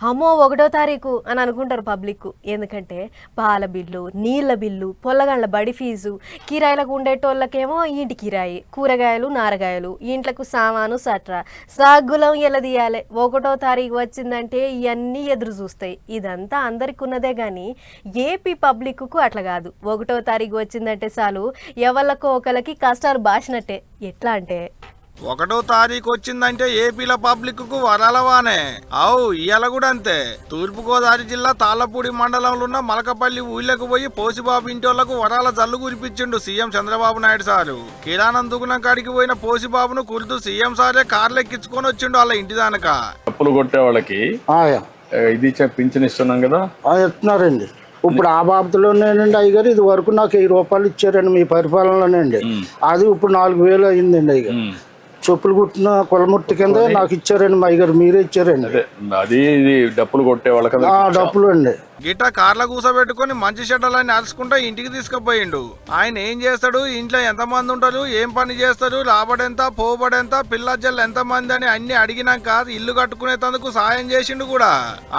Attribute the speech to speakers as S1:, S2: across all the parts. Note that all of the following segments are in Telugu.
S1: అమ్మో ఒకటో తారీఖు అని అనుకుంటారు పబ్లిక్ ఎందుకంటే పాల బిల్లు నీళ్ళ బిల్లు పొల్లగాళ్ళ బడి ఫీజు కిరాయిలకు ఉండేటోళ్ళకేమో ఇంటి కిరాయి కూరగాయలు నారగాయలు ఇంట్లకు సామాను సట్రా. సాగులం ఎలా తీయాలి ఒకటో తారీఖు వచ్చిందంటే ఇవన్నీ ఎదురు చూస్తాయి. ఇదంతా అందరికి ఉన్నదే కానీ ఏపీ పబ్లిక్కు అట్లా కాదు. ఒకటో తారీఖు వచ్చిందంటే చాలు ఎవళ్ళకో ఒకళ్ళకి కష్టాలు బాసినట్టే. ఎట్లా అంటే
S2: ఒకటో తారీఖు వచ్చిందంటే ఏపీల పబ్లిక్కు వరలవానే అవు ఇయ్యాల కూడా అంతే. తూర్పు గోదావరి జిల్లా తాళ్ళపూడి మండలంలో ఉన్న మలకపల్లి ఊళ్ళకు పోయి పోసిబాబు ఇంటోళ్ళకు వరాల జల్లు కురిపించిండు సీఎం చంద్రబాబు నాయుడు సారు. కిరాణం దుగుణం కాడికి పోయిన పోసిబాబును కురుతూ సీఎం సారే కార్లు ఎక్కించుకొని వచ్చిండు వాళ్ళ ఇంటి దానక.
S3: అప్పులు కొట్టే వాళ్ళకి ఇది పింఛన్ ఇస్తున్నాం కదా.
S4: ఆ, ఇస్తున్నారండి ఇప్పుడు ఆ బాబతులోనేనండి అయ్యగారు ఇది వరకు నాకు వెయ్యి రూపాయలు ఇచ్చారండి మీ పరిపాలనలోనండి. అది ఇప్పుడు నాలుగు వేలు అయిందండి అయ్యగారు. చెప్పులు కుట్టిన కులముట్టి కింద నాకు ఇచ్చారండి మా అయ్యగారు మీరే ఇచ్చారండి.
S3: అదే ఇది డప్పులు కొట్టే వాళ్ళకి
S4: ఆ డబ్బులు అండి
S2: గిట్ట కార్ల కూసబెట్టుకుని మంచి చెడ్డలని అలుచుకుంటా ఇంటికి తీసుకుపోయిండు. ఆయన ఏం చేస్తాడు? ఇంట్లో ఎంతమంది ఉంటారు? ఏం పని చేస్తారు? లాభడెంత పోబడెంత? పిల్లజల్లు ఎంతమంది అని అన్ని అడిగినాక ఇల్లు కట్టుకునేందుకు సాయం చేసిండు కూడా.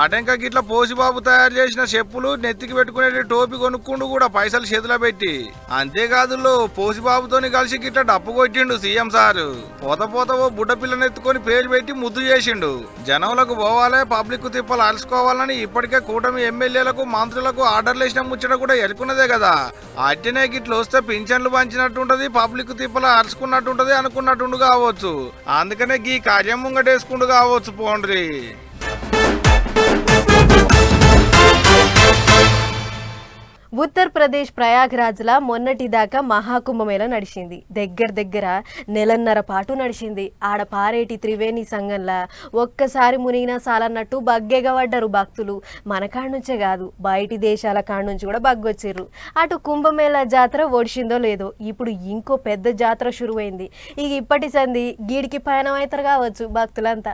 S2: అటెంక గిట్ల పోసిబాబు తయారు చేసిన చెప్పులు నెత్తికి పెట్టుకునే టోపీ కొనుక్కుండు కూడా పైసలు చేతిలో పెట్టి. అంతేకాదు పోసిబాబుతోని కలిసి గిట్ల డప్పు కొట్టిండు సీఎం సారు. పోత పోత ఓ బుడ్డ పిల్లనెత్తుకొని పేరు పెట్టి ముద్దు చేసిండు. జనంలకు పోవాలే పబ్లిక్ తిప్పలు అలసుకోవాలని ఇప్పటికే కూటమి ఎమ్మెల్యేలకు మంత్రులకు ఆర్డర్లు వేసిన ముచ్చట కూడా ఎలుకున్నదే కదా. అట్టినే గిట్లు వస్తే పింఛన్లు పంచినట్టుంటది పబ్లిక్ తిప్పల అరుచుకున్నట్టుంటది అనుకున్నట్టుండు కావచ్చు. అందుకనే గీ కార్యం ముంగటేసుకుంటూ కావచ్చు పోండ్రి.
S1: ఉత్తరప్రదేశ్ ప్రయాగ్రాజ్లా మొన్నటి దాకా మహాకుంభమేళ నడిచింది. దగ్గర దగ్గర నెలన్నర పాటు నడిచింది. ఆడ పారేటి త్రివేణి సంఘంలా ఒక్కసారి మునిగినా సాలన్నట్టు బగ్గెగా పడ్డారు భక్తులు. మన కాడ నుంచే కాదు బయటి దేశాల కాడ నుంచి కూడా బగ్గొచ్చిర్రు. అటు కుంభమేళ జాతర ఒడిచిందో లేదో ఇప్పుడు ఇంకో పెద్ద జాతర షురువైంది. ఇక ఇప్పటి సంది గీడికి పయనం అవుతారు కావచ్చు భక్తులంతా.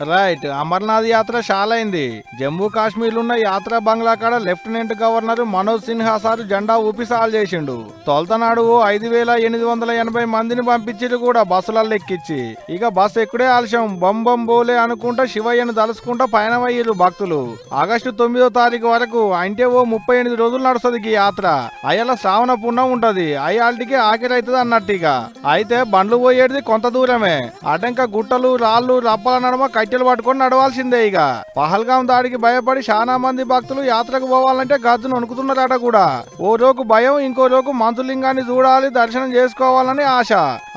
S2: రైట్ అమర్నాథ్ యాత్ర షాలైంది. జమ్మూ కాశ్మీర్ ఉన్న యాత్ర బంగ్లా కాడ lieutenant governor Manoj Sinha sir జెండా ఊపిసాలు చేసిండు. తొలతనాడు ఓ ఐదు వేల ఎనిమిది వందల ఎనభై మందిని పంపించిరు కూడా బస్సులలో ఎక్కించి ఇక బస్సు ఎక్కడే ఆలస్యం. బొంబం బోలే అనుకుంటా శివయ్యను తలుసుకుంటా పయనమయ్యారు భక్తులు. ఆగస్టు తొమ్మిదో తారీఖు వరకు అంటే ఓ ముప్పై ఎనిమిది రోజులు నడుస్తుంది ఈ యాత్ర. అయ్యాల శ్రావణ పుణ్యం ఉంటది. అయ్యాల్టికి ఆఖరి అవుతుంది అన్నట్టు ఇక. అయితే బండ్లు పోయేది కొంత దూరమే. అటంక గుట్టలు రాళ్ళు రప్పల నడమ కట్టెలు పట్టుకొని నడవాల్సిందే ఇక. పహల్గాం దాడికి భయపడి చాలా మంది భక్తులు యాత్రకు పోవాలంటే గద్దును వణుకుతున్నారట కూడా. ఓ రోజు భయం ఇంకో రోజు మంతులింగాన్ని చూడాలి దర్శనం చేసుకోవాలని ఆశ.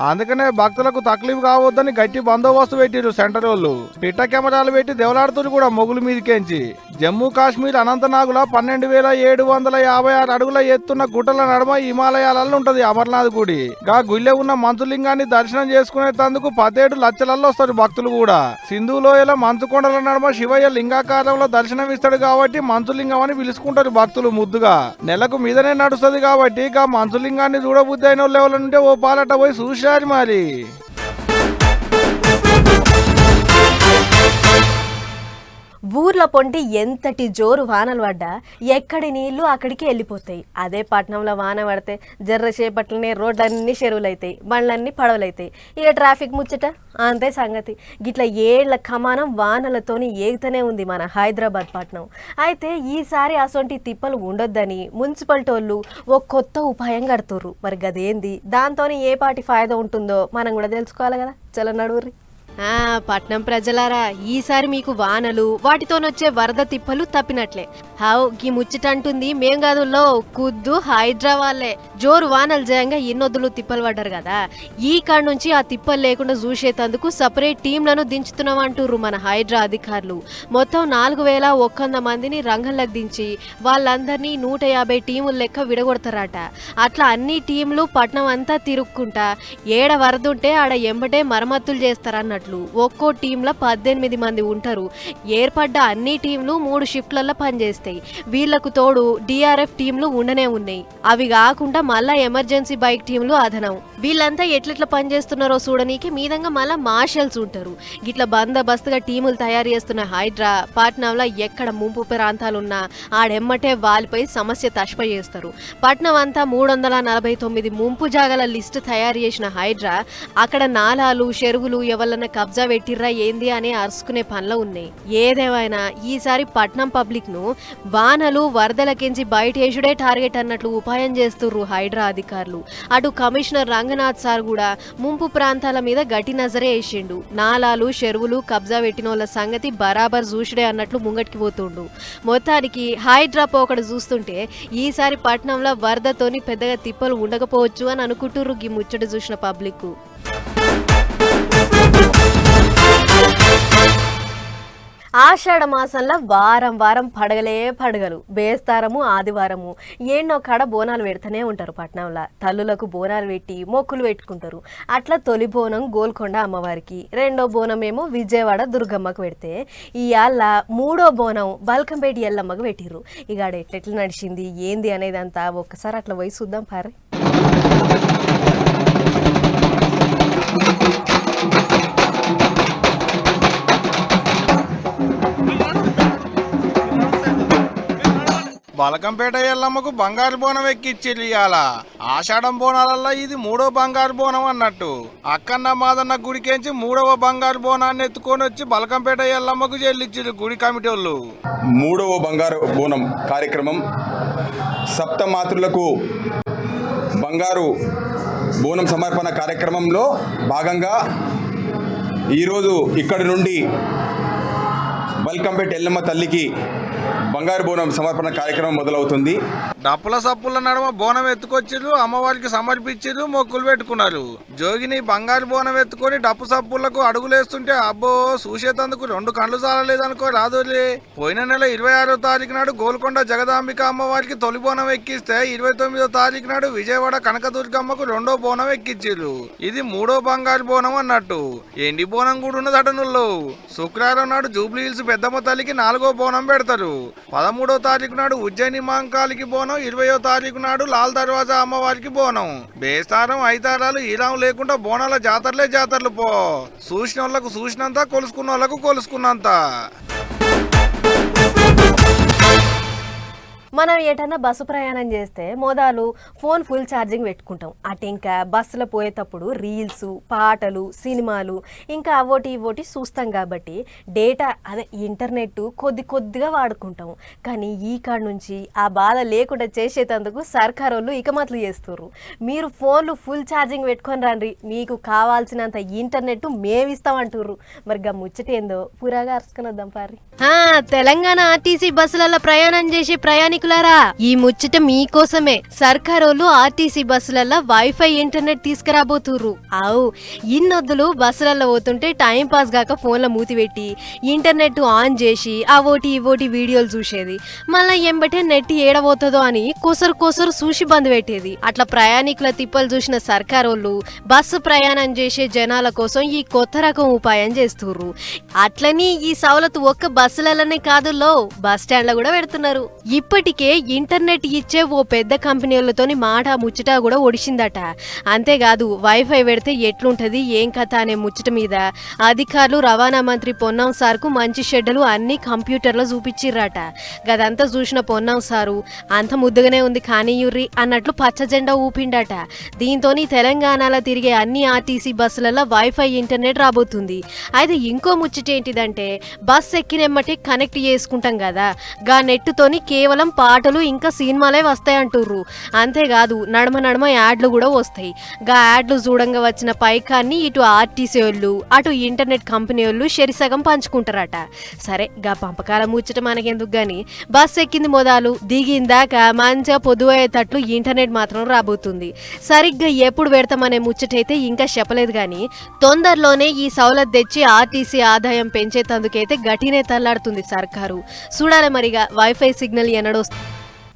S2: అందుకనే భక్తులకు తక్లీఫ్ కావద్దని గట్టి బందోబస్తు పెట్టిరు సెంటర్ వాళ్ళు. పిట్ట కెమెరాలు పెట్టి దేవలాడుతురు కూడా మొగులు మీదకేంచి. జమ్మూ కాశ్మీర్ అనంతనాగుల పన్నెండు వేల ఏడు వందల యాభై ఆరు అడుగుల ఎత్తున్న గుట్టల నడుమ హిమాలయాలలో ఉంటది అమర్నాథ్ గుడి. గా గుళ్ళె ఉన్న మంచులింగాన్ని దర్శనం చేసుకునేందుకు పదేడు లక్షలలో వస్తారు భక్తులు కూడా. సింధు లోయల మంచుకొండల నడుమ శివయ్య లింగాకారంలో దర్శనం ఇస్తాడు కాబట్టి మంచులింగం అని పిలుచుకుంటారు భక్తులు ముద్దుగా. నెలకు మీదనే నడుస్తుంది కాబట్టి గా మంచులింగాన్ని చూడబుద్ధి అయిన లెవెల్ నుండి ఓ పాలట పోయి చూశారు మరి.
S1: ఊర్లో పొంటి ఎంతటి జోరు వానలు పడ్డా ఎక్కడి నీళ్ళు అక్కడికి వెళ్ళిపోతాయి. అదే పట్నంలో వాన పడితే జర్రసేపట్లనే రోడ్లన్నీ చెరువులైతాయి బండ్లన్నీ పడవలైతాయి. ఇక ట్రాఫిక్ ముచ్చట? అంతే సంగతి. గిట్ల ఏళ్ళ కమానం వానలతోని ఏగుతూనే ఉంది మన హైదరాబాద్ పట్నం. అయితే ఈసారి అసొంటి తిప్పలు ఉండొద్దని మున్సిపాలిటీ వాళ్ళు ఓ కొత్త ఉపాయం కడుతుర్రు. మరి గదేంది? దాంతోనే ఏ పాటి ఫాయిదా ఉంటుందో మనం కూడా తెలుసుకోవాలి కదా. చలో నడువుర్రి. పట్నం ప్రజలారా ఈసారి మీకు వానలు వాటితోనొచ్చే వరద తిప్పలు తప్పినట్లే. హావ్ గీ ముచ్చటంటుంది మేం కాదుల్లో కుద్దు హైదరాబాద్లే వాళ్ళే. జోరు వానలు జయంగా ఎన్నొద్దులు తిప్పలు పడ్డారు కదా. ఈ కాడ నుంచి ఆ తిప్పలు లేకుండా చూసేటందుకు సపరేట్ టీంలను దించుతున్నామంటుర్రు మన హైడ్రా అధికారులు. మొత్తం నాలుగు వేల ఒక్కంద మందిని రంగంలోకి దించి వాళ్ళందరినీ నూట యాభై టీముల లెక్క విడగొడతారట. అట్లా అన్ని టీంలు పట్నం అంతా తిరుక్కుంటా ఏడ వరదుంటే ఆడ ఎంబటే మరమ్మతులు చేస్తారన్నట్టు. చేస్తారన్నట్లు ఒక్కో టీంలో పద్దెనిమిది మంది ఉంటారు. ఏర్పడ్డ అన్ని టీంలు మూడు షిఫ్ట్లలో పనిచేస్తాయి. వీళ్ళకు తోడు డిఆర్ఎఫ్ టీంలు ఉండనే ఉన్నాయి. అవి కాకుండా మళ్ళా ఎమర్జెన్సీ బైక్ టీంలు అదనం. వీళ్ళంతా ఎట్లెట్లా పనిచేస్తున్నారో చూడనీకి మీదంగా మళ్ళా మార్షల్స్ ఉంటారు. గిట్ల బందోబస్తుగా టీములు తయారు చేస్తున్న హైడ్రా పట్నంలో ఎక్కడ ముంపు ప్రాంతాలున్నా ఆడెమ్మటే వాలిపోయి సమస్య తష్ప చేస్తారు పట్నం అంతా మూడు వందల నలభై తొమ్మిది ముంపు జాగాల లిస్టు తయారు చేసిన హైడ్రా అక్కడ నాలాలు చెరువులు ఎవరన్నా కబ్జా పెట్టిర్రా ఏంది అని అరుచుకునే పనులు ఉన్నాయి. ఏదేమైనా ఈసారి పట్నం పబ్లిక్ను వానలు వరదలకించి బయటేసుడే టార్గెట్ అన్నట్లు ఉపాయం చేస్తుర్రు హైడ్రా అధికారులు. అటు కమిషనర్ రంగనాథ్ సార్ కూడా ముంపు ప్రాంతాల మీద గట్టి నజరే వేసిండు. నాలాలు చెరువులు కబ్జా పెట్టిన వాళ్ళ సంగతి బరాబర్ చూసుడే అన్నట్లు ముంగటికి పోతుండు. మొత్తానికి హైడ్రా పోకడ చూస్తుంటే ఈసారి పట్నంలో వరదతోని పెద్దగా తిప్పలు ఉండకపోవచ్చు అని అనుకుంటుర్రు ఈ ముచ్చట చూసిన పబ్లిక్ ఆషాఢ మాసంలో వారం వారం పడగలే పడగలు. బేస్తారము ఆదివారము. ఏన్నో కాడ బోనాలు పెడుతూనే ఉంటారు పట్నంలో. తల్లులకు బోనాలు పెట్టి మొక్కులు పెట్టుకుంటారు. అట్లా తొలి బోనం గోల్కొండ అమ్మవారికి. రెండో బోనం ఏమో విజయవాడ దుర్గమ్మకు పెడితే ఇవాళ మూడో బోనం బల్కంపేట ఎల్లమ్మకు పెట్టిర్రు. ఇక ఆడ ఎట్లెట్లా నడిచింది ఏంది అనేది అంతా ఒక్కసారి అట్లా పోయి చూద్దాం పారే
S2: బలకంపేట ఎల్లమ్మకు బంగారు బోనం ఎక్కిచ్చిర్రు ఇవాళ ఆషాఢం బోనాలల్లో ఇది మూడో బంగారు బోనం అన్నట్టు. అక్కన్న మాదన్న గుడికేంచి మూడవ బంగారు బోనాన్ని ఎత్తుకొని వచ్చి బలకంపేట ఎల్లమ్మకు చెల్లిచ్చిర్రు గుడి కమిటీ వాళ్ళు
S5: మూడవ బంగారు బోనం కార్యక్రమం సప్తమాతృలకు బంగారు బోనం సమర్పణ కార్యక్రమంలో భాగంగా ఈరోజు ఇక్కడి నుండి బల్కంపేట ఎల్లమ్మ తల్లికి బంగారు బోనం సమర్పణ కార్యక్రమం మొదలవుతుంది.
S2: డప్పుల సప్పుల నడుమ బోనం ఎత్తుకొచ్చిర్రు అమ్మవారికి సమర్పించిర్రు మొక్కులు పెట్టుకున్నారు. జోగిని బంగారు బోనం ఎత్తుకొని డప్పు సప్పులకు అడుగులేస్తుంటే అబ్బో చూసేతందుకు రెండు కండ్లు చాలలేదనుకో రాదులే. పోయిన నెల ఇరవై ఆరో తారీఖు నాడు గోల్కొండ జగదాంబిక అమ్మవారికి తొలి బోనం ఎక్కిస్తే ఇరవై తొమ్మిదో తారీఖు నాడు విజయవాడ కనకదుర్గమ్మకు రెండో బోనం ఎక్కిచ్చిర్రు ఇది మూడో బంగారు బోనం అన్నట్టు. ఎండి బోనం కూడా ఉన్నదట నువ్వు శుక్రవారం నాడు జూబ్లీ హిల్స్ పెద్దమ్మ తల్లికి నాలుగో బోనం పెడతారు. పదమూడో తారీఖు నాడు ఉజ్జయిని మాంకాలికి బోనం ఇరవయో తారీఖు నాడు లాల్ దర్వాజా అమ్మవారికి బోనం. బేస్తారం ఐతారాలు ఈరాం లేకుండా బోనాల జాతరలే జాతరలు పో. చూసిన వాళ్ళకు చూసినంత కొలుసుకున్న వాళ్ళకు కొలుసుకున్నంత.
S1: మనం ఏటన్నా బస్సు ప్రయాణం చేస్తే మోదాలు ఫోన్ ఫుల్ ఛార్జింగ్ పెట్టుకుంటాం. అటు ఇంకా బస్సులో పోయేటప్పుడు రీల్స్ పాటలు సినిమాలు ఇంకా అవోటి ఇవోటి చూస్తాం కాబట్టి డేటా అదే ఇంటర్నెట్ కొద్ది కొద్దిగా వాడుకుంటాం. కానీ ఈ కాడ నుంచి ఆ బాధ లేకుండా చేసేటందుకు సర్కార్ వాళ్ళు ఇకమతులు చేస్తుర్రు. మీరు ఫోన్లు ఫుల్ ఛార్జింగ్ పెట్టుకొని రండి. మీకు కావాల్సినంత ఇంటర్నెట్ మేమిస్తామంటుర్రు మరి గా ముచ్చటేందో? పురాగా అరుచుకుని వద్దాం పారి. తెలంగాణ ఆర్టీసీ బస్సులలో ప్రయాణం చేసే ప్రయాణికులారా ఈ ముచ్చట మీకోసమే. సర్కారోళ్ళు ఆర్టీసీ బస్సులలో వైఫై ఇంటర్నెట్ తీసుకురాబోతుర్రు. ఆవు ఇన్నొద్దులు బస్సులలో పోతుంటే టైం పాస్ గాక ఫోన్లో మూతి పెట్టి ఇంటర్నెట్ ఆన్ చేసి ఆ ఓటి ఈ ఓటి వీడియోలు చూసేది. మళ్ళీ ఎంబటే నెట్ ఏడబోతుందో అని కొసరు కొసరు చూసి బంద్ పెట్టేది. అట్లా ప్రయాణికుల తిప్పలు చూసిన సర్కారోళ్ళు బస్సు ప్రయాణం చేసే జనాల కోసం ఈ కొత్త రకం ఉపాయం చేస్తుర్రు. అట్లని ఈ సవలతు ఒక్క బస్సులలోనే కాదు లో బస్ స్టాండ్లో కూడా పెడుతున్నారు. ఇప్పటి ఇప్పటికే ఇంటర్నెట్ ఇచ్చే ఓ పెద్ద కంపెనీలతోని మాట ముచ్చట కూడా ఒడిసిందట. అంతేకాదు వైఫై పెడితే ఎట్లుంటది ఏం కథ అనే ముచ్చట మీద అధికారులు రవాణా మంత్రి పొన్నం సార్కు మంచి షెడ్డలు అన్ని కంప్యూటర్లో చూపించిర్రట. గదంతా చూసిన పొన్నం సారు అంత ముద్దుగానే ఉంది కానీ యుర్రి అన్నట్లు పచ్చ జెండా ఊపిండట. దీంతోని తెలంగాణలో తిరిగే అన్ని ఆర్టీసీ బస్సులలో వైఫై ఇంటర్నెట్ రాబోతుంది. అయితే ఇంకో ముచ్చట ఏంటిదంటే బస్ ఎక్కినెమ్మటి కనెక్ట్ చేసుకుంటాం కదా గా నెట్టుతోని కేవలం పాటలు ఇంకా సినిమాలే వస్తాయంటుర్రు. అంతేకాదు నడమ నడమ యాడ్లు కూడా వస్తాయి. గా యాడ్లు చూడంగా వచ్చిన పైకాన్ని ఇటు ఆర్టీసీ వాళ్ళు అటు ఇంటర్నెట్ కంపెనీ వాళ్ళు షరిసగం పంచుకుంటారట. సరే గా పంపకాల ముచ్చట మనకెందుకు గాని? బస్ ఎక్కింది మొదలు దిగిందాక మంచిగా పొదువయ్యేటట్లు ఇంటర్నెట్ మాత్రం రాబోతుంది. సరిగ్గా ఎప్పుడు పెడతామనే ముచ్చటైతే ఇంకా చెప్పలేదు కానీ తొందరలోనే ఈ సౌలత్ తెచ్చి ఆర్టీసీ ఆదాయం పెంచేతందుకైతే గటినే తల్లాడుతుంది సర్కారు. చూడాలి మరిగా వైఫై సిగ్నల్ ఎన్నడో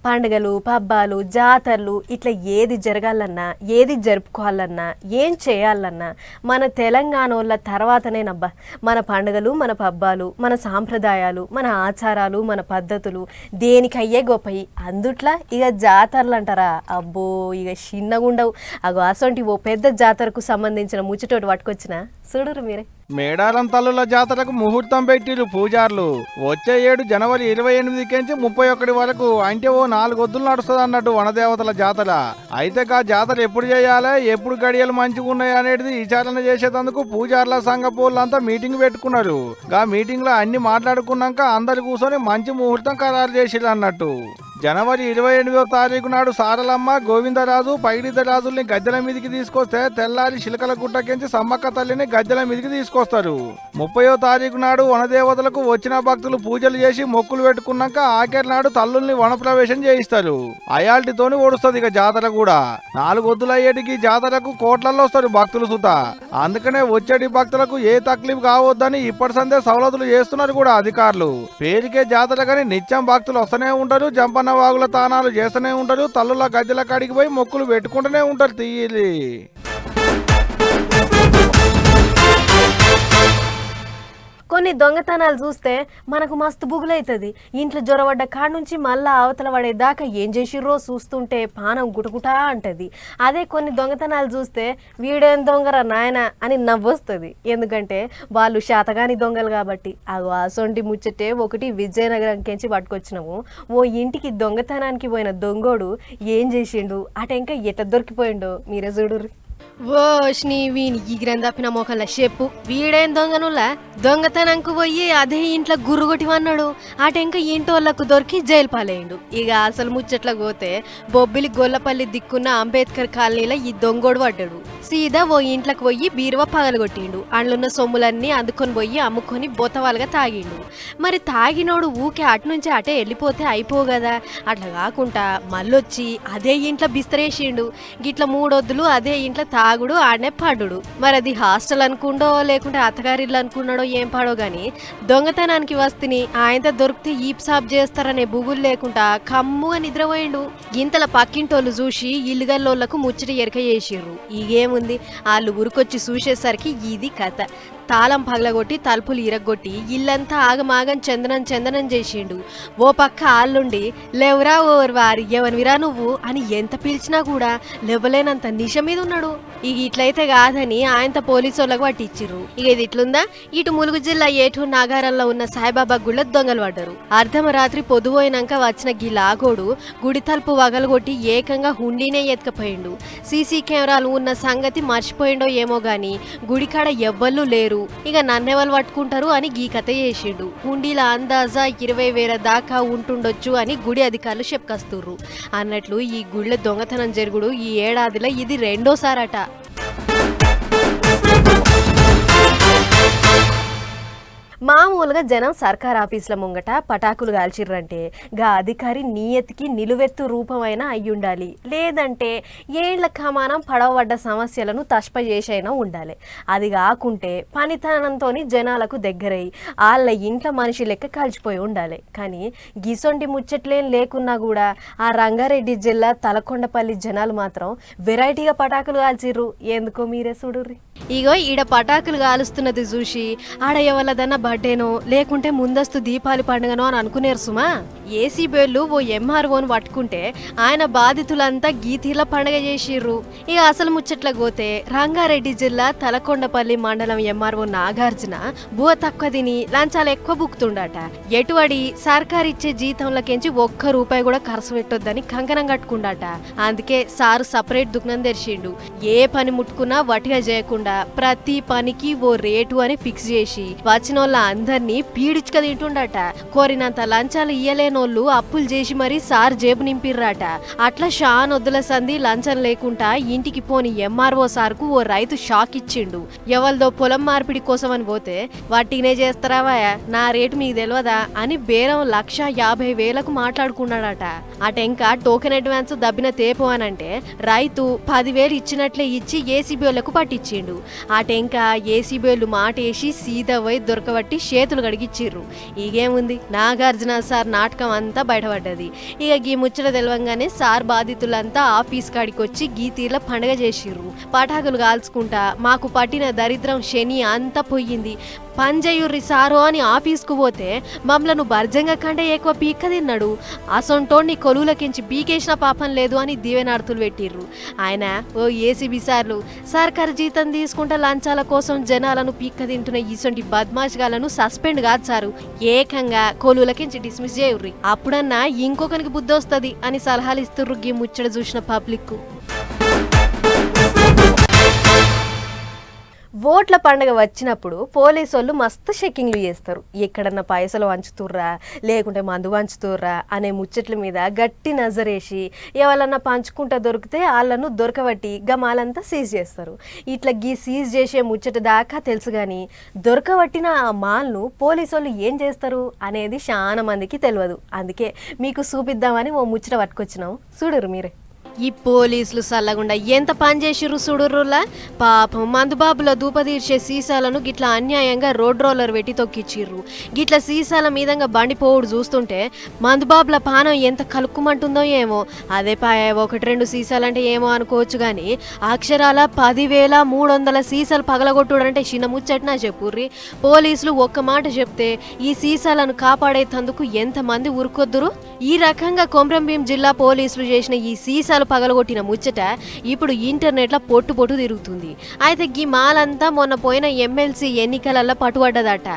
S1: పండుగలు పబ్బాలు జాతరలు ఇట్లా ఏది జరగాలన్నా ఏది జరుపుకోవాలన్నా ఏం చేయాలన్నా మన తెలంగాణ వాళ్ళ తర్వాతనేనబ్బా. మన పండుగలు మన పబ్బాలు మన సాంప్రదాయాలు మన ఆచారాలు మన పద్ధతులు దేనికయ్యే గొప్పయి? అందుట్లా ఇక జాతరలు అంటారా అబ్బో ఇక చిన్నగుండవు. అగో అసొంటి ఓ పెద్ద జాతరకు సంబంధించిన ముచ్చటోటి పట్టుకొచ్చిన? చూడరు మీరే.
S2: మేడారం తల్లుల జాతరకు ముహూర్తం పెట్టిరు పూజార్లు. వచ్చే ఏడు జనవరి ఇరవై ఎనిమిది ముప్పై ఒకటి వరకు అంటే ఓ నాలుగొద్దులు నడుస్తుంది అన్నట్టు వనదేవతల జాతర. అయితే కా జాతర ఎప్పుడు చేయాలి ఎప్పుడు గడియలు మంచిగా ఉన్నాయి అనేది విచారణ చేసేటందుకు పూజార్ల సంఘ పోళ్ళంతా మీటింగ్ పెట్టుకున్నారు. ఆ మీటింగ్లో అన్ని మాట్లాడుకున్నాక అందరు కూర్చొని మంచి ముహూర్తం ఖరారు చేసిరు అన్నట్టు. జనవరి ఇరవై ఎనిమిదో తారీఖు నాడు సారలమ్మ గోవిందరాజు పైడిదరాజుల్ని గద్దెల మీదికి తీసుకొస్తే తెల్లారి శిలకల గుట్టకించి సమ్మక్క తల్లిని గద్దెల మీదికి తీసుకొస్తారు. ముప్పయో తారీఖు నాడు వనదేవతలకు వచ్చిన భక్తులు పూజలు చేసి మొక్కులు పెట్టుకున్నాక ఆఖరి నాడు తల్లుల్ని వనప్రవేశం చేయిస్తారు. అయాల్టితోని ఓడుస్తుంది ఇక జాతర కూడా. నాలుగు వద్దులు అయ్యేటికి జాతరకు కోట్లల్లో వస్తారు భక్తులు సుత. అందుకనే వచ్చేటి భక్తులకు ఏ తక్లీఫ్ కావద్దని ఇప్పటి సందే సవలతులు చేస్తున్నారు కూడా అధికారులు. పేరుకే జాతర కానీ నిత్యం భక్తులు వస్తూనే ఉంటారు జంపన్న వాగుల తానాలు చేస్తూనే ఉంటారు తల్లుల గద్దెల కాడికి పోయి మొక్కులు పెట్టుకుంటూనే ఉంటారు తీయలి.
S1: కొన్ని దొంగతనాలు చూస్తే మనకు మస్తు బుగులైతుంది. ఇంట్లో జ్వరపడ్డ కాడ నుంచి మళ్ళా అవతల పడేదాకా ఏం చేసిర్రో చూస్తుంటే పానం గుటగుటా అంటది. అదే కొన్ని దొంగతనాలు చూస్తే వీడేం దొంగరా నాయన అని నవ్వొస్తుంది. ఎందుకంటే వాళ్ళు శాతగాని దొంగలు కాబట్టి. అగో అసొంటి ముచ్చటే ఒకటి విజయనగరంకెంచి పట్టుకొచ్చినాము. ఓ ఇంటికి దొంగతనానికి పోయిన దొంగోడు ఏం చేసిండు? అటెంక ఎట దొరికిపోయిండో మీరే చూడుర్రి. ఓష్ని వీని ఈ గ్రంథాపిన మోకల్లా చెప్పు. వీడేం దొంగనులా దొంగతనంకు పోయి అదే ఇంట్లో గుర్రుగొట్టి ఇంకా అటెంక వాళ్ళకు దొరికి జైలు పాలేయండు ఇక అసలు ముచ్చట్లకు పోతే బొబ్బిలి గొల్లపల్లి దిక్కున్న అంబేద్కర్ కాలనీలో ఈ దొంగోడు పడ్డాడు. సీదా ఓ ఇంట్లోకి పోయి బీరువా పగలగొట్టిండు. అందులో సొమ్ములన్నీ అందుకొని పోయి అమ్ముకొని బొతవాలుగా తాగిండు. మరి తాగినోడు ఊకే అటు నుంచి అటే వెళ్ళిపోతే అయిపో కదా అట్లా కాకుండా మళ్ళొచ్చి అదే ఇంట్లో బిస్తరేసిండు. గిట్ల మూడొద్దులు అదే ఇంట్లో తాగుడు ఆడనే పడుడు. మరి అది హాస్టల్ అనుకుండో లేకుంటే అత్తగారిల్లు అనుకున్నాడో ఏం పాడో గాని దొంగతనానికి వస్తుని ఆయనతో దొరికితే ఈప్ సాప్ చేస్తారనే బుగులు లేకుండా కమ్ముగా నిద్రపోయిండు. గింతల పక్కింటోళ్ళు చూసి ఇల్లుగల్లోళ్ళకు ముచ్చట ఎరక చేసిర్రు. ఈగేముంది వాళ్ళు ఉరికొచ్చి చూసేసరికి ఇది కథ. తాళం పగలగొట్టి తలుపులు ఇరగొట్టి ఇల్లంతా ఆగమాగం చందనం చందనం చేసిండు. ఓ పక్క ఆళ్ళుండి లేవురా ఓర్ వారి ఎవరివిరా నువ్వు? అని ఎంత పిలిచినా కూడా లేవలేనంత నిష మీద ఉన్నాడు ఇక ఇట్లయితే కాదని ఆయనతో పోలీసు వాళ్ళకు పట్టించిర్రు. ఇక ఇది ఇట్లుందా? ఇటు ములుగు జిల్లా ఏటూరు నాగారంలో ఉన్న సాయిబాబా గుళ్ళ దొంగలు పడ్డారు. అర్ధమరాత్రి పొదువైనాక వచ్చిన గీ లాగోడు గుడి తలుపు వగలగొట్టి ఏకంగా హుండీనే ఎత్తుకపోయిండు. సీసీ కెమెరాలు ఉన్న సంగతి మర్చిపోయిండో ఏమో గాని గుడికాడ ఎవ్వళ్ళు లేరు. ఇక నన్నెవలు పట్టుకుంటారు అని గీ కథ చేసిండు. హుండీల అందాజా ఇరవై వేల దాకా ఉంటుండొచ్చు అని గుడి అధికారులు చెప్పుకొస్తుర్రు అన్నట్లు ఈ గుళ్ళ దొంగతనం జరుగుడు ఈ ఏడాదిలో ఇది రెండోసారట. మామూలుగా జనం సర్కార్ ఆఫీసుల ముంగట పటాకులు కాల్చిర్రంటే గా అధికారి నియతికి నిలువెత్తు రూపమైన అయ్యుండాలి. లేదంటే ఏళ్ళ కమానం పడవబడ్డ సమస్యలను తష్ప చేసైనా ఉండాలి. అది కాకుంటే పనితనంతో జనాలకు దగ్గరై వాళ్ళ ఇంట్లో మనిషి లెక్క కలిసిపోయి ఉండాలి. కానీ గిసొంటి ముచ్చట్లేం లేకున్నా కూడా ఆ రంగారెడ్డి జిల్లా తలకొండపల్లి జనాలు మాత్రం వెరైటీగా పటాకులు కాల్చిర్రు. ఎందుకో మీరే చూడుర్రీ. ఇగో ఈడ పటాకులు కాలుస్తున్నది చూసి ఆడ ఎవరిదన్నా బర్త్డేనో లేకుంటే ముందస్తు దీపావళి పండుగనో అని అనుకునేరు సుమా. ఏసీ బేళ్ళు ఓ ఎంఆర్ఓను పట్టుకుంటే ఆయన బాధితులంతా గీతీల పండుగ చేసిర్రు. ఇక అసలు ముచ్చట్ల పోతే రంగారెడ్డి జిల్లా తలకొండపల్లి మండలం ఎంఆర్ఓ నాగార్జున బువ తక్కువ తిని లంచాలు ఎక్కువ బుక్తుండట ఎటువడి సర్కారు ఇచ్చే జీతంలకెంచి ఒక్క రూపాయి కూడా ఖర్చు పెట్టొద్దని కంకణం కట్టుకుండట. అందుకే సారు సపరేట్ దుకాణం తెరిచిండు. ఏ పని ముట్టుకున్నా వటిగా చేయకుండా ప్రతి పనికి ఓ రేటు అని ఫిక్స్ చేసి వచ్చిన వాళ్ళ అందరినీ పీడిచుక తింటుండట కోరినంత లంచాలు ఇయ్యలేనోళ్ళు అప్పులు చేసి మరీ సార్ జేబు నింపిర్రాట. అట్లా షాన్ వద్దుల సంధి లంచం లేకుండా ఇంటికి పోని ఎంఆర్ఓ సార్కు ఓ రైతు షాక్ ఇచ్చిండు. ఎవరిదో పొలం మార్పిడి కోసం అని పోతే వాటినే చేస్తారావా? నా రేటు మీకు తెలియదా అని బేరం లక్ష యాభై వేలకు మాట్లాడుకున్నాడట. అటెంకా టోకెన్ అడ్వాన్స్ దబ్బిన తేపు అనంటే రైతు పదివేలు ఇచ్చినట్లే ఇచ్చి ఏసీబీలకు పట్టించిండు. అటెంక ఏసీబీలు మాటేసి సీదవై దొరకబట్టి చేతులు కడిగిచ్చిర్రు. ఇగేముంది? నాగార్జున సార్ నాటకం అంతా బయటపడ్డది. ఇక గీ ముచ్చట తెలవంగానే సార్ బాధితులంతా ఆఫీస్ కాడికి వచ్చి గీ పండగ చేసిర్రు. పటాకులు కాల్చుకుంటా మాకు పట్టిన దరిద్రం శని అంతా పోయింది పంజయుర్రి సారు అని ఆఫీస్కు పోతే మమ్మలను బర్జంగా కంటే ఎక్కువ పీక్క తిన్నాడు. అసొంటోడిని కొలువులకించి పీకేసిన పాపం లేదు అని దీవెనార్తులు పెట్టిర్రు. ఆయన ఓ ఏసీబీ సార్లు సర్కారు జీతం తీసుకుంటే లంచాల కోసం జనాలను పీక్క తింటున్న ఈసొంటి బద్మాష్గాలను సస్పెండ్ కాదు సారు. ఏకంగా కొలువులకించి డిస్మిస్ చేయుర్రి. అప్పుడన్నా ఇంకొకరికి బుద్ధి వస్తుంది అని సలహాలు ఇస్తుర్రు గీ ముచ్చట చూసిన పబ్లిక్ ఓట్ల పండగ వచ్చినప్పుడు పోలీసు వాళ్ళు మస్తు షెక్కింగ్లు చేస్తారు. ఎక్కడన్నా పైసలు వంచుతుర్రా లేకుంటే మందు వంచుతుర్రా అనే ముచ్చట్ల మీద గట్టి నజరేసి ఎవరన్నా పంచుకుంటా దొరికితే వాళ్ళను దొరకబట్టి గమాలంతా సీజ్ చేస్తారు. ఇట్లా గీ సీజ్ చేసే ముచ్చట దాకా తెలుసు కానీ దొరకబట్టిన ఆ మాల్ను పోలీసు వాళ్ళు ఏం చేస్తారు అనేది చాలా మందికి తెలియదు అందుకే మీకు చూపిద్దామని ఓ ముచ్చట పట్టుకొచ్చినాం. చూడరు మీరే. ఈ పోలీసులు సల్లగుండా ఎంత పని చూడుర్రులా? పాపం మందుబాబుల దూప తీర్చే సీసాలను గిట్లా అన్యాయంగా రోడ్ రోలర్ పెట్టి తొక్కిచ్చిర్రు. గిట్ల సీసాల మీదంగా బండి పోవుడు చూస్తుంటే మందుబాబుల పానం ఎంత కలుక్కుమంటుందో ఏమో. అదే పాయ ఒకటి రెండు సీసాలంటే ఏమో అనుకోవచ్చు కానీ అక్షరాల పదివేల మూడు వందల సీసాలు పగలగొట్టుడంటే చిన్న ముచ్చట్నా చెప్పుర్రి. పోలీసులు ఒక్క మాట చెప్తే ఈ సీసాలను కాపాడేటందుకు ఎంతమంది ఉరుకొద్దురు? ఈ రకంగా కొమరంభీం జిల్లా పోలీసులు చేసిన ఈ సీసాలు పగలగొట్టిన ముచ్చట ఇప్పుడు ఇంటర్నెట్లో పొట్టు పొట్టు తిరుగుతుంది. అయితే గీ మాలంతా మొన్న పోయిన ఎమ్మెల్సీ ఎన్నికలలో పట్టుబడ్డదట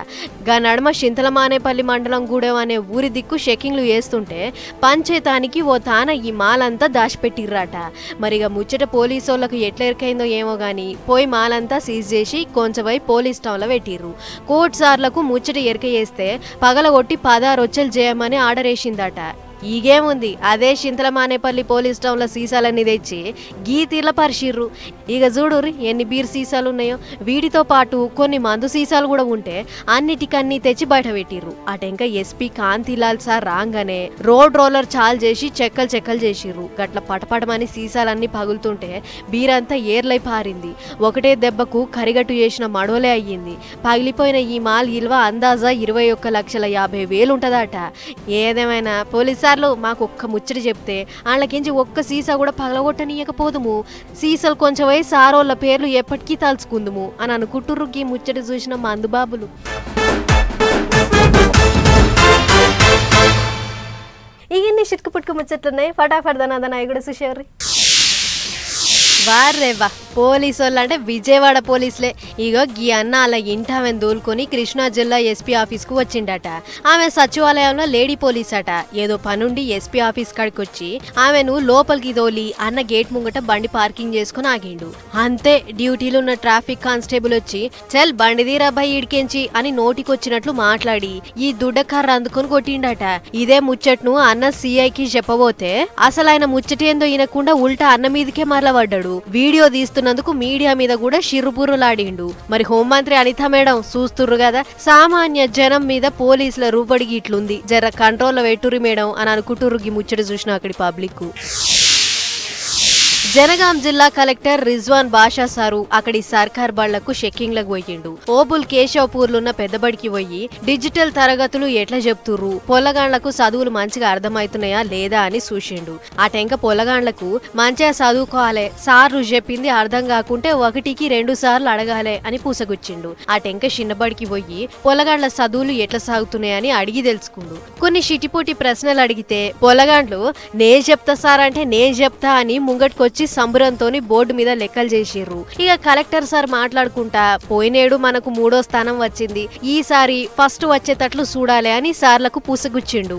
S1: గా నడమ చింతలమానేపల్లి మండలం గూడెం అనే ఊరి దిక్కు షెకింగ్లు వేస్తుంటే పంచేతానికి ఓ తాన ఈ మాలంతా దాచిపెట్టిర్రాట. మరిగా ముచ్చట పోలీసు వాళ్ళకు ఎట్లెరికైందో ఏమో కానీ పోయి మాలంతా సీజ్ చేసి కొంచెంపై పోలీస్ టౌన్లో పెట్టిర్రు. కోర్టు సార్లకు ముచ్చట ఎరిక చేస్తే పగలగొట్టి పదహారు వచ్చలు చేయమని ఆర్డర్ వేసిందట ఈగేముంది? అదే చింతలమానేపల్లి పోలీస్ టౌన్లో సీసాలన్నీ తెచ్చి గీతీల పరిశీర్రు. పరిచిర్రు ఇక చూడుర్రి ఎన్ని బీర్ సీసాలు ఉన్నాయో వీటితో పాటు కొన్ని మందు సీసాలు కూడా ఉంటే అన్నిటికన్నీ తెచ్చి బయట పెట్టిర్రు. అటెంక ఎస్పీ కాంతిలాల్ సార్ రాగానే రోడ్ రోలర్ చాల్ చేసి చెక్కలు చెక్కలు చేసిర్రు. గట్ల పటపటమని సీసాలన్నీ పగులుతుంటే బీరంతా ఏర్లై పారింది. ఒకటే దెబ్బకు కరిగట్టు చేసిన మడవలే అయ్యింది. పగిలిపోయిన ఈ మాల్ ఇల్వ అందాజా ఇరవై ఒక్క లక్షల యాభై వేలు ఉంటుందట ఏదేమైనా పోలీసార్లు మాకు ఒక్క ముచ్చట చెప్తే వాళ్ళకించి ఒక్క సీసా కూడా పగలగొట్టనీయకపోదుము. సీసాలు కొంచెం అయి సారోళ్ళ పేర్లు ఎప్పటికీ తలుచుకుందుము అని అనుకుంటుర్రు గీ ముచ్చట చూసిన మందుబాబులు. ఇవన్నీ చిట్కు పుట్టుకు ముచ్చట్లున్నాయి. ఫటాఫట్ దనాదన అవి కూడా చూసేవారు వార్రే వా పోలీసు వాళ్ళు అంటే విజయవాడ పోలీసులే. ఇగో గీ అన్న అలా ఇంట ఆమెను దూలుకొని కృష్ణా జిల్లా ఎస్పీ ఆఫీస్కు వచ్చిండట. ఆమె సచివాలయంలో లేడీ పోలీస్ అట ఏదో పనుండి ఎస్పీ ఆఫీస్ కాడికి వచ్చి ఆమెను లోపలికి దోలి అన్న గేట్ ముంగట బండి పార్కింగ్ చేసుకుని ఆగిండు. అంతే డ్యూటీలో ఉన్న ట్రాఫిక్ కానిస్టేబుల్ వచ్చి చల్ బండి దీరాబాయి ఇడికెంచి అని నోటికొచ్చినట్లు మాట్లాడి ఈ దుడ్డకర్ర అందుకొని కొట్టిండట. ఇదే ముచ్చట్ను అన్న సిఐకి చెప్పబోతే అసలు ఆయన ముచ్చటేందో ఇనకుండా ఉల్టా అన్న మీదకే మరలబడ్డాడు. వీడియో చేస్తున్నందుకు మీడియా మీద కూడా షిరుబుర్రులాడిండు మరి హోంమంత్రి అనిత మేడం చూస్తుర్రు కదా సామాన్య జనం మీద పోలీసుల రూపడికి ఇట్లుంది. జర కంట్రోల్లో పెట్టుర్రి మేడం అని అనుకుంటుర్రు ఈ ముచ్చట చూసిన అక్కడి పబ్లిక్ జనగాం జిల్లా కలెక్టర్ రిజ్వాన్ బాషా సారు అక్కడి సర్కార్ బళ్ళకు షెక్కింగ్లకు పోయిండు. ఓబుల్ కేశవపూర్లున్న పెద్దబడికి పోయి డిజిటల్ తరగతులు ఎట్లా చెప్తుర్రు? పొల్లగాండ్లకు చదువులు మంచిగా అర్థమవుతున్నాయా లేదా అని చూసిండు. ఆ టెంక పొల్లగాండ్లకు మంచిగా చదువుకోవాలి. సార్లు చెప్పింది అర్థం కాకుంటే ఒకటికి రెండు సార్లు అడగాలి అని పూసగుచ్చిండు. ఆ టెంక చిన్నబడికి పోయి పొల్లగాండ్ల చదువులు ఎట్లా సాగుతున్నాయని అడిగి తెలుసుకుండు. కొన్ని షిటిపోటి ప్రశ్నలు అడిగితే పొల్లగాండ్లు నే చెప్తా సార్ అంటే నే చెప్తా అని తీసుకొచ్చి సంబురంతోని బోర్డు మీద లెక్కలు చేసిర్రు. ఇక కలెక్టర్ సార్ మాట్లాడుకుంటా పోయినేడు మనకు మూడో స్థానం వచ్చింది. ఈసారి ఫస్ట్ వచ్చేటట్లు చూడాలి అని సార్లకు పూసగుచ్చిండు.